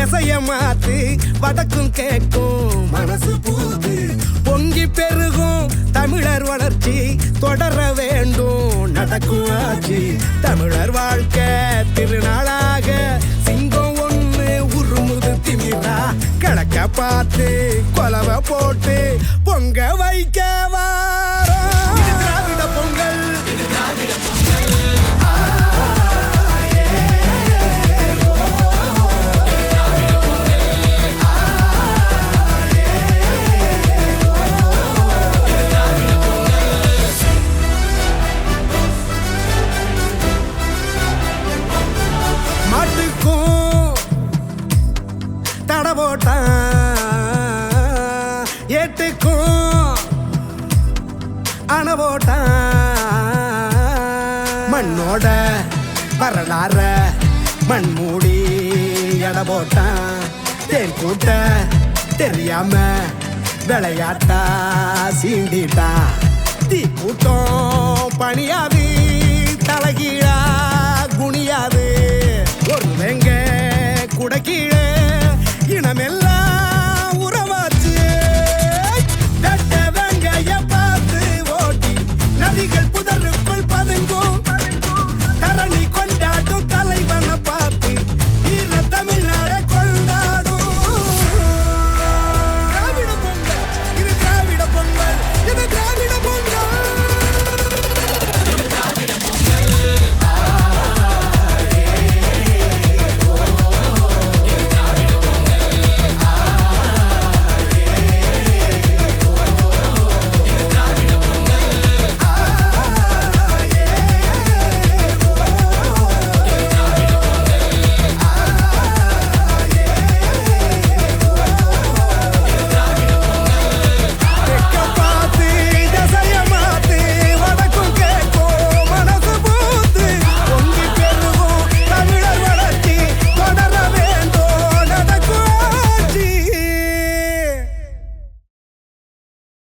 திசைய மாத்து வடக்கும் கேட்கும் மனசு பூத்து. பொங்கி பெருகும் தமிழர் வளர்ச்சி தொடர வேண்டும் நடக்கும் ஆட்சி. தமிழர் வாழ்க்கை திருநாளாக சிங்கம் ஒன்று உருமுது திமிரா. கிழக்க பார்த்து கொலவை ஏட்டுக்கும். அணை மண்ணோட வரலாற மண் மூடி எடை போட்டான் தேன் கூட்ட தெரியாம விளையாட்டா சீண்டிட்டா. தீ கூட்டம் பணியாது